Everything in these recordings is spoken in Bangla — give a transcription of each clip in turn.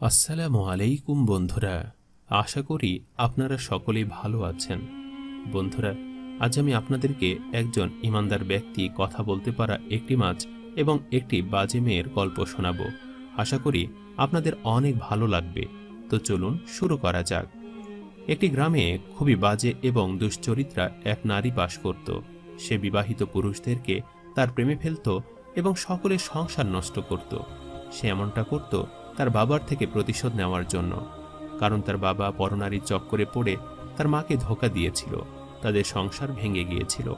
আসসালামু আলাইকুম বন্ধুরা, আশা করি আপনারা সকলেই ভালো আছেন। বন্ধুরা, আজ আমি আপনাদেরকে একজন ইমানদার ব্যক্তি কথা বলতে পারা একটি মাছ এবং একটি বাজে মেয়ের গল্প শোনাব। আশা করি আপনাদের অনেক ভালো লাগবে। তো চলুন শুরু করা যাক। একটি গ্রামে খুবই বাজে এবং দুশ্চরিত্রা এক নারী বাস করত। সে বিবাহিত পুরুষদেরকে তার প্রেমে ফেলত এবং সকলের সংসার নষ্ট করত। সে এমনটা করত তার বাবার থেকে প্রতিশোধ নেওয়ার জন্য, কারণ তার বাবা পরনারীর চক্করে পড়ে তার মাকে ধোকা দিয়েছিল, তাদের সংসার ভেঙে গিয়েছিল।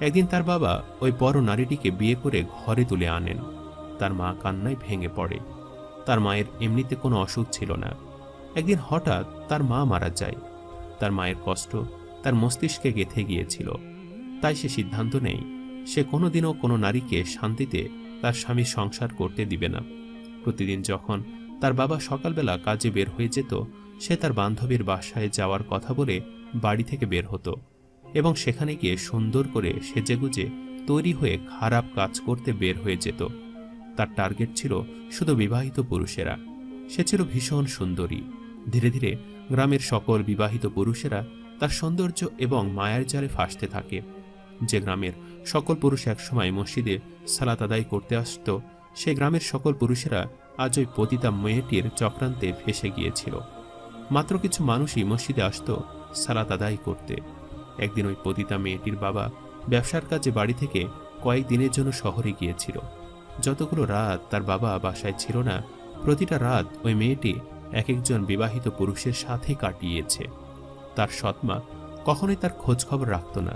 একদিন তার বাবা ওই পর নারীটিকে বিয়ে করে ঘরে তুলে আনেন। তার মা কান্নায় ভেঙে পড়ে। তার মায়ের এমনিতে কোনো অসুখ ছিল না। একদিন হঠাৎ তার মা মারা যায়। তার মায়ের কষ্ট তার মস্তিষ্কে গেথে গিয়েছিল। তাই সে সিদ্ধান্ত নেই সে কোনোদিনও কোনো নারীকে শান্তিতে তার স্বামীর সংসার করতে দিবে না। প্রতিদিন যখন তার বাবা সকালবেলা কাজে বের হয়ে যেত, সে তার বান্ধবীর বাসায় যাওয়ার কথা বলে বাড়ি থেকে বের হতো এবং সেখানে গিয়ে সুন্দর করে সেজেগুজে তৈরি হয়ে খারাপ কাজ করতে বের হয়ে যেত। তার টার্গেট ছিল শুধু বিবাহিত পুরুষেরা। সে ছিল ভীষণ সুন্দরী। ধীরে ধীরে গ্রামের সকল বিবাহিত পুরুষেরা তার সৌন্দর্য এবং মায়ার জালে ফাঁসতে থাকে। যে গ্রামের সকল পুরুষ একসময় মসজিদে সালাত আদায় করতে আসতো সে গ্রামের সকল পুরুষেরা আজ ওই পতিতা মেয়েটির চক্রান্তে ফেসে গিয়েছিল। মাত্র কিছু মানুষই মসজিদে আসত সালাত আদায় করতে। একদিন ওই পতিতা মেয়েটির বাবা ব্যবসার কাজে বাড়ি থেকে কয়েক দিনের জন্য শহরে গিয়েছিল। যতগুলো রাত তার বাবা বাসায় ছিল না, প্রতিটা রাত ওই মেয়েটি এক একজন বিবাহিত পুরুষের সাথে কাটিয়েছে। তার সৎমা কখনোই তার খোঁজ খবর রাখত না,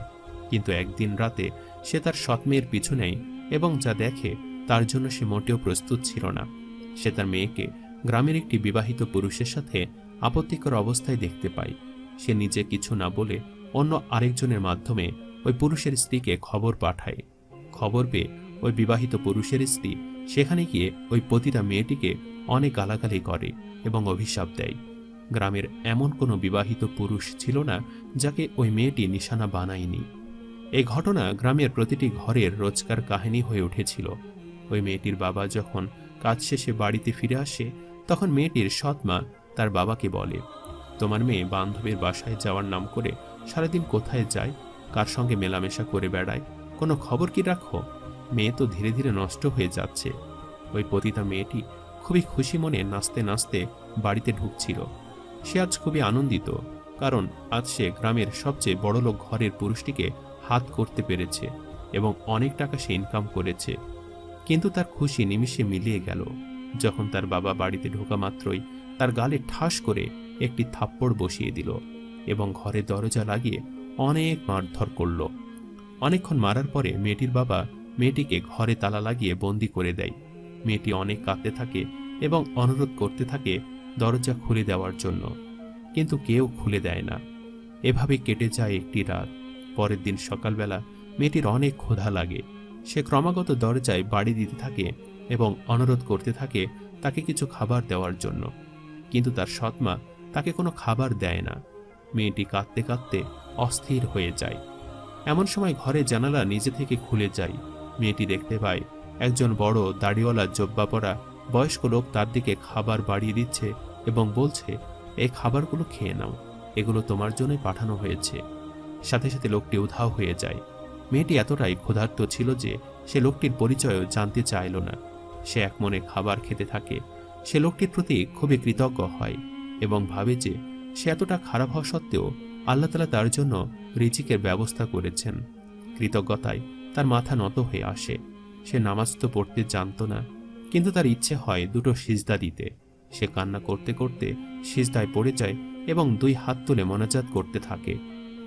কিন্তু একদিন রাতে সে তার সৎমেয়ের পিছু নেয় এবং যা দেখে তার জন্য সে মোটেও প্রস্তুত ছিল না। সে তার মেয়েকে গ্রামের একটি বিবাহিত পুরুষের সাথে আপত্তিকর অবস্থায় দেখতে পায়। সে নিজে কিছু না বলে অন্য আরেকজনের মাধ্যমে ওই পুরুষের স্ত্রীকে খবর পাঠায়। খবর পেয়ে ওই বিবাহিত পুরুষের স্ত্রী সেখানে গিয়ে ওই পতিতা মেয়েটিকে অনেক গালাগালি করে এবং অভিশাপ দেয়। গ্রামের এমন কোনো বিবাহিত পুরুষ ছিল না যাকে ওই মেয়েটি নিশানা বানায়নি। এই ঘটনা গ্রামের প্রতিটি ঘরের রোজকার কাহিনী হয়ে উঠেছিল। ওই মেয়েটির বাবা যখন কাজ শেষে বাড়িতে ফিরে আসে, তখন মেয়েটির সৎ মা তার বাবাকে বলে, তোমার মেয়ে বান্ধবীর বাসায় যাওয়ার নাম করে সারাদিন কোথায় যায়, কার সঙ্গে মেলামেশা করে বেড়ায়, কোনো খবর কি রাখো? মেয়ে তো ধীরে ধীরে নষ্ট হয়ে যাচ্ছে। ওই পতিতা মেয়েটি খুবই খুশি মনে নাচতে নাচতে বাড়িতে ঢুকছিল। সে আজ খুবই আনন্দিত, কারণ আজ সে গ্রামের সবচেয়ে বড়লোক ঘরের পুরুষটিকে হাত করতে পেরেছে এবং অনেক টাকা সে ইনকাম করেছে। কিন্তু তার খুশি নিমিষে মিলিয়ে গেল। যখন তার বাবা বাড়িতে ঢোকা মাত্রই তার গালে ঠাস করে একটি থাপ্পড় বসিয়ে দিল এবং ঘরে দরজা লাগিয়ে অনেক মারধর করল। অনেকক্ষণ মারার পরে মেয়েটির বাবা মেয়েটিকে ঘরে তালা লাগিয়ে বন্দি করে দেয়। মেয়েটি অনেক কাঁদতে থাকে এবং অনুরোধ করতে থাকে দরজা খুলে দেওয়ার জন্য। কিন্তু কেউ খুলে দেয় না। এভাবে কেটে যায় একটি রাত। পরের দিন সকালবেলা মেয়েটির অনেক ক্ষুধা লাগে। সে ক্রমাগত দরজায় বাড়ি দিতে থাকে এবং অনুরোধ করতে থাকে তাকে কিছু খাবার দেওয়ার জন্য। কিন্তু তার সৎমা তাকে কোনো খাবার দেয় না। মেয়েটি কাঁদতে কাঁদতে অস্থির হয়ে যায়। এমন সময় ঘরে জানালা নিজে থেকে খুলে যায়। মেয়েটি দেখতে পায় একজন বড় দাড়িওয়ালা জব্বা পরা বয়স্ক লোক তার দিকে খাবার বাড়িয়ে দিচ্ছে এবং বলছে এই খাবারগুলো খেয়ে নাও। এগুলো তোমার জন্যই পাঠানো হয়েছে। সাথে সাথে লোকটি উধাও হয়ে যায়। মেয়েটি এতটাই ক্ষুধার্ত ছিল যে সে লোকটির পরিচয়ও জানতে চাইল না। সে এক মনে খাবার খেতে থাকে। সে লোকটির প্রতি খুবই কৃতজ্ঞ হয় এবং ভাবে যে সে এতটা খারাপ হওয়া সত্ত্বেও আল্লাহ তালা তার জন্য রিজিকের ব্যবস্থা করেছেন। কৃতজ্ঞতায় তার মাথা নত হয়ে আসে। সে নামাজ তো পড়তে জানত না, কিন্তু তার ইচ্ছে হয় দুটো সিজদা দিতে। সে কান্না করতে করতে সিজদায় পড়ে যায় এবং দুই হাত তুলে মনাজাত করতে থাকে।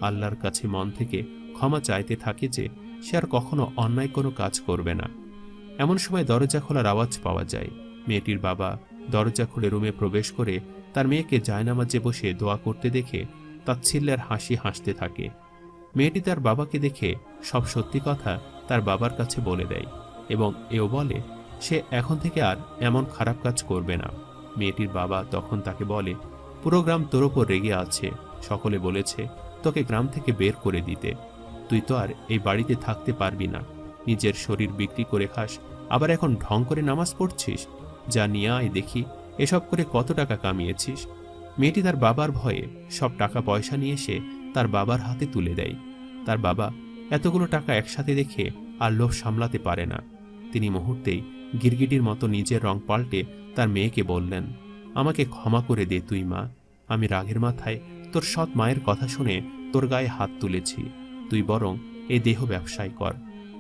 আল্লাহর কাছে মন থেকে ক্ষমা চাইতে থাকে যে সে আর কখনো অন্যায় কোনো কাজ করবে না। এমন সময় দরজা খোলার আওয়াজ পাওয়া যায়। মেয়েটির বাবা দরজা খুলে রুমে প্রবেশ করে তার মেয়েকে জায়নামাজে বসে দোয়া করতে দেখে তাচ্ছিল্যের হাসি হাসতে থাকে। মেয়েটি তার বাবাকে দেখে সব সত্যি কথা তার বাবার কাছে বলে দেয় এবং এও বলে, সে এখন থেকে আর এমন খারাপ কাজ করবে না। মেয়েটির বাবা তখন তাকে বলে, পুরো গ্রাম তোর ওপর রেগে আছে। সকলে বলেছে তোকে গ্রাম থেকে বের করে দিতে। তুই তো আর এই বাড়িতে থাকতে পারবি না। নিজের শরীর বিক্রি করে খাস, আবার এখন ঢং করে নামাজ পড়ছিস? যা নিয়ে আয় দেখি, এসব করে কত টাকা কামিয়েছিস? মেয়েটি তার বাবার ভয়ে সব টাকা পয়সা নিয়ে এসে তার বাবার হাতে তুলে দেয়। তার বাবা এতগুলো টাকা একসাথে দেখে আর লোভ সামলাতে পারে না। তিনি মুহূর্তেই গিরগিটির মতো নিজের রং পাল্টে তার মেয়েকে বললেন, আমাকে ক্ষমা করে দে তুই মা। আমি রাগের মাথায় তোর সৎ মায়ের কথা শুনে তোর গায়ে হাত তুলেছি। তুই বরং এই দেহ ব্যবসায় কর,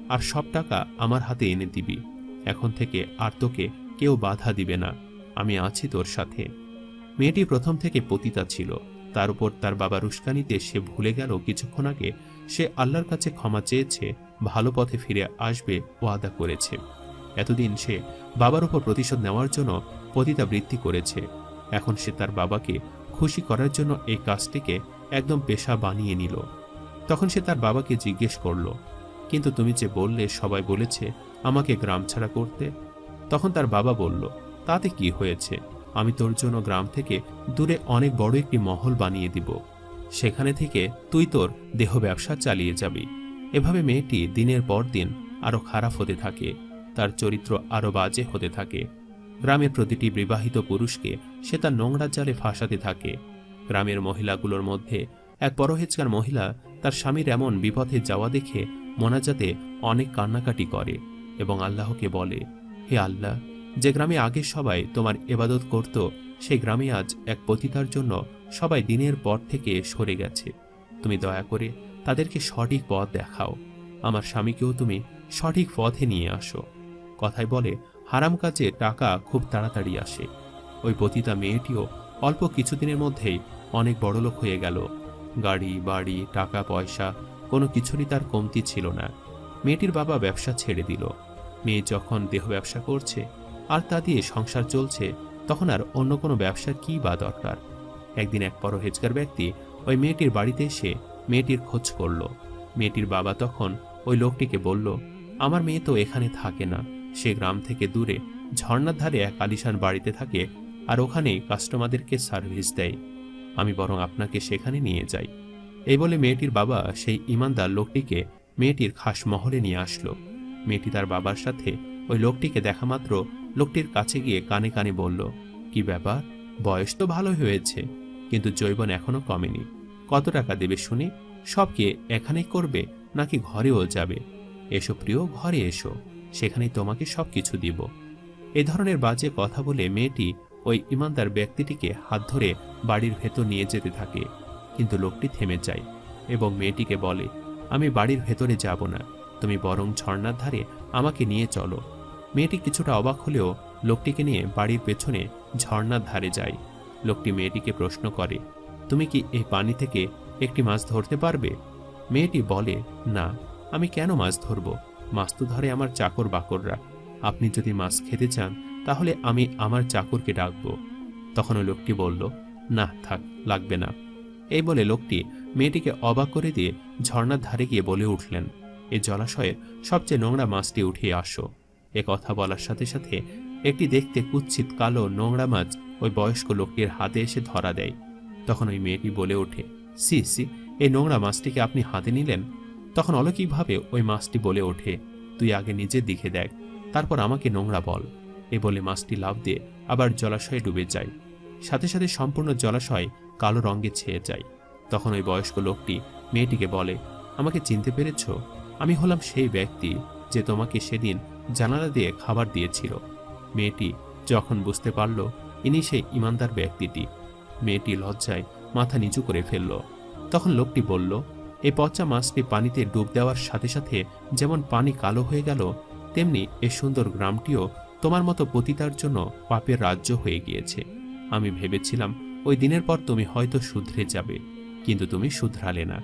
আর সব টাকা আমার হাতে এনে দিবি। এখন থেকে আর তোকে কেউ বাধা দিবে না। আমি আছি তোর সাথে। মেয়েটি প্রথম থেকে পতিতা ছিল। তার উপর তার বাবার উস্কানিতে সে ভুলে গেল কিছুক্ষণ আগে। সে আল্লাহর কাছে ক্ষমা চেয়েছে, ভালো পথে ফিরে আসবে ওয়াদা করেছে। এতদিন সে বাবার উপর প্রতিশোধ নেওয়ার জন্য পতিতা বৃত্তি করেছে। এখন সে তার বাবাকে খুশি করার জন্য এই কাজটিকে একদম পেশা বানিয়ে নিল। তখন সে তার বাবাকে জিজ্ঞেস করল, কিন্তু তুমি যে বললে সবাই বলেছে আমাকে গ্রাম ছাড়া করতে? তখন তার বাবা বলল, তাতে কি হয়েছে? আমি তোর জন্য গ্রাম থেকে দূরে অনেক বড় একটি মহল বানিয়ে দিব। সেখানে থেকে তুই তোর দেহ ব্যবসা চালিয়ে যাবি। এভাবে মেয়েটি দিনের পর দিন আরও খারাপ হতে থাকে, তার চরিত্র আরও বাজে হতে থাকে। গ্রামের প্রতিটি বিবাহিত পুরুষকে সে তার নোংরা জালে ফাঁসাতে থাকে। গ্রামের মহিলাগুলোর মধ্যে এক পরহেজগার মহিলা তার স্বামীর এমন বিপথে যাওয়া দেখে মোনাজাতে অনেক কান্নাকাটি করে এবং আল্লাহকে বলে, হে আল্লাহ, যে গ্রামে আগে সবাই তোমার এবাদত করত, সেই গ্রামে আজ এক পতিতার জন্য সবাই দিনের পর থেকে সরে গেছে। তুমি দয়া করে তাদেরকে সঠিক পথ দেখাও। আমার স্বামীকেও তুমি সঠিক পথে নিয়ে আসো। কথায় বলে, হারাম কাজে টাকা খুব তাড়াতাড়ি আসে। ওই পতিতা মেয়েটিও অল্প কিছুদিনের মধ্যেই অনেক বড়লোক হয়ে গেল। গাড়ি, বাড়ি, টাকা, পয়সা, কোনো কিছুরই তার কমতি ছিল না। মেয়েটির বাবা ব্যবসা ছেড়ে দিল। মেয়ে যখন দেহ ব্যবসা করছে আর তা দিয়ে সংসার চলছে, তখন আর অন্য কোনো ব্যবসার কী বা দরকার? একদিন এক পরহেজগার ব্যক্তি ওই মেয়েটির বাড়িতে এসে মেয়েটির খোঁজ করল। মেয়েটির বাবা তখন ওই লোকটিকে বলল, আমার মেয়ে তো এখানে থাকে না। সে গ্রাম থেকে দূরে ঝর্ণার ধারে এক আলিশান বাড়িতে থাকে আর ওখানেই কাস্টমারদেরকে সার্ভিস দেয়। আমি বরং আপনাকে সেখানে নিয়ে যাই। এই বলে মেয়েটির বাবা সেই ইমানদার লোকটিকে মেয়েটির খাস মহলে নিয়ে আসলো। মেয়েটি তার বাবার সাথে ওই লোকটিকে দেখা মাত্র লোকটির কাছে গিয়ে কানে কানে বলল, কি ব্যাপার? বয়স তো ভালো হয়েছে, কিন্তু জৈবন এখনও কমেনি। কত টাকা দেবে শুনি? সব কি এখানেই করবে নাকি ঘরেও যাবে? এসো প্রিয়, ঘরে এসো। সেখানেই তোমাকে সব কিছু দিব। এ ধরনের বাজে কথা বলে মেয়েটি ওই ইমানদার ব্যক্তিটিকে হাত ধরে বাড়ির ভেতর নিয়ে যেতে থাকে। কিন্তু লোকটি থেমে যায় এবং মেয়েটিকে বলে, আমি বাড়ির ভেতরে যাব না। তুমি বরং ঝর্ণার ধারে আমাকে নিয়ে চলো। মেয়েটি কিছুটা অবাক হলেও লোকটিকে নিয়ে বাড়ির পেছনে ঝর্ণার ধারে যায়। লোকটি মেয়েটিকে প্রশ্ন করে, তুমি কি এই পানি থেকে একটি মাছ ধরতে পারবে? মেয়েটি বলে, না, আমি কেন মাছ ধরব? মাছ তো ধরে আমার চাকর বাকররা আপনি যদি মাছ খেতে চান তাহলে আমি আমার চাকরকে ডাকবো। তখন লোকটি বলল, না, থাক, লাগবে না। এই বলে লোকটি মেয়েটিকে অবাক করে দিয়ে ঝর্ণার ধারে গিয়ে বলে উঠলেন এই জলাশয়ের সবচেয়ে নোংরা মাছটি উঠিয়ে আসো। এ কথা বলার সাথে সাথে একটি দেখতে কুৎসিত কালো নোংরা মাছ ওই বয়স্ক লোকটির হাতে এসে ধরা দেয়। তখন ওই মেয়েটি বলে ওঠে, সি সি, এই নোংরা মাছটিকে আপনি হাতে নিলেন? তখন অলৌকিকভাবে ওই মাছটি বলে ওঠে, তুই আগে নিজের দিকে দেখ, তারপর আমাকে নোংরা বল। এ বলে মাছটি লাভ দিয়ে আবার জলাশয়ে ডুবে যায়। সাথে সাথে সম্পূর্ণ জলাশয় কালো রঙে ছেয়ে যায়। তখন ওই বয়স্ক লোকটি মেয়েটিকে বলে, আমাকে চিনতে পেরেছ? আমি হলাম সেই ব্যক্তি যে তোমাকে সেদিন জানালা দিয়ে খাবার দিয়েছিল। মেয়েটি যখন বুঝতে পারল ইনি সেই ইমানদার ব্যক্তিটি। মেয়েটি লজ্জায় মাথা নিচু করে ফেলল। তখন লোকটি বলল এই পচা মাছটি পানিতে ডুব দেওয়ার সাথে সাথে যেমন পানি কালো হয়ে গেল, তেমনি এই সুন্দর গ্রামটিও তোমার মতো পতিতার জন্য পাপের রাজ্য হয়ে গিয়েছে। আমি ভেবেছিলাম, ওই দিনের পর তুমি হয়তো শুধরে যাবে, কিন্তু তুমি শুধরালে না।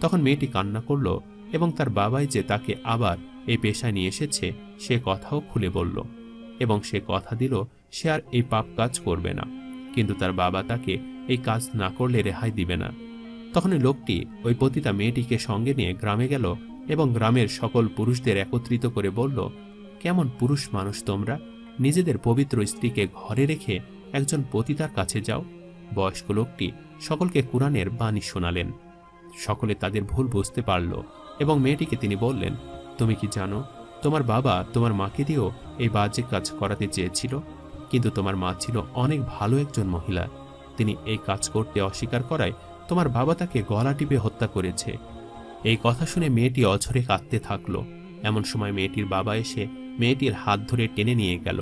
তখন মেয়েটি কান্না করল এবং তার বাবাই যে তাকে আবার এই পেশায় নিয়ে এসেছে, সে কথাও খুলে বলল এবং সে কথা দিল, সে আর এই পাপ কাজ করবে না। কিন্তু তার বাবা তাকে এই কাজ না করলে রেহাই দিবে না। তখন লোকটি ওই পতিতা মেয়েটিকে সঙ্গে নিয়ে গ্রামে গেল এবং গ্রামের সকল পুরুষদের একত্রিত করে বলল কেমন পুরুষ মানুষ তোমরা? নিজেদের পবিত্র স্ত্রীকে ঘরে রেখে একজন পতিতার কাছে যাও। বয়স্ক লোকটি সকলকে কোরআনের বাণী শোনালেন। সকলে তাদের ভুল বুঝতে পারল এবং মেয়েটিকে তিনি বললেন, তুমি কি জানো, তোমার বাবা তোমার মাকে দিয়েও এই বাজে কাজ করাতে চেয়েছিল, কিন্তু তোমার মা ছিল অনেক ভালো একজন মহিলা। তিনি এই কাজ করতে অস্বীকার করায় তোমার বাবা তাকে গলা টিপে হত্যা করেছে। এই কথা শুনে মেয়েটি অঝরে কাঁদতে থাকল। এমন সময় মেয়েটির বাবা এসে মেয়েটির হাত ধরে টেনে নিয়ে গেল।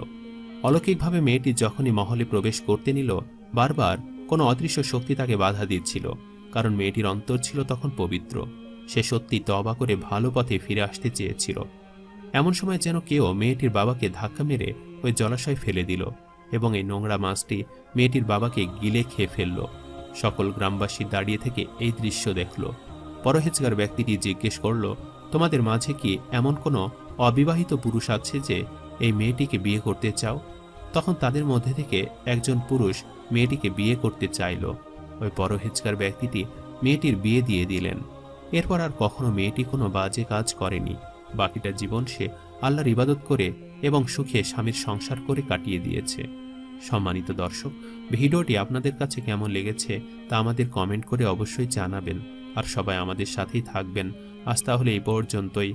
অলৌকিকভাবে মেয়েটি যখনই মহলে প্রবেশ করতে নিল, বারবার কোনো অদৃশ্য শক্তি তাকে বাধা দিচ্ছিল, কারণ মেয়েটির অন্তর ছিল তখন পবিত্র। সে সত্যি তবা করে ভালো পথে ফিরে আসতে চেয়েছিল। এমন সময় যেন কেউ মেয়েটির বাবাকে ধাক্কা মেরে ওই জলাশয় ফেলে দিল এবং এই নোংরা মাছটি মেয়েটির বাবাকে গিলে খেয়ে ফেলল। সকল গ্রামবাসী দাঁড়িয়ে থেকে এই দৃশ্য দেখল। পরহেজগার ব্যক্তিটি জিজ্ঞেস করল, তোমাদের মাঝে কি এমন কোনো অবিবাহিত পুরুষ আছে যে এই মেয়েটিকে বিয়ে করতে চাও, তখন তাদের মধ্যে থেকে একজন পুরুষ মেয়েটিকে বিয়ে করতে চাইল। ওই পরহেজগার ব্যক্তিটি মেয়েটির বিয়ে দিয়ে দিলেন। এরপর আর কখনো মেয়েটি কোনো বাজে কাজ করেনি। বাকিটা জীবন সে আল্লাহর ইবাদত করে এবং সুখে স্বামীর সংসার করে কাটিয়ে দিয়েছে। সম্মানিত দর্শক, ভিডিওটি আপনাদের কাছে কেমন লেগেছে তা আমাদের কমেন্ট করে অবশ্যই জানাবেন। আর সবাই আমাদের সাথেই থাকবেন। আজ তাহলে এই পর্যন্তই।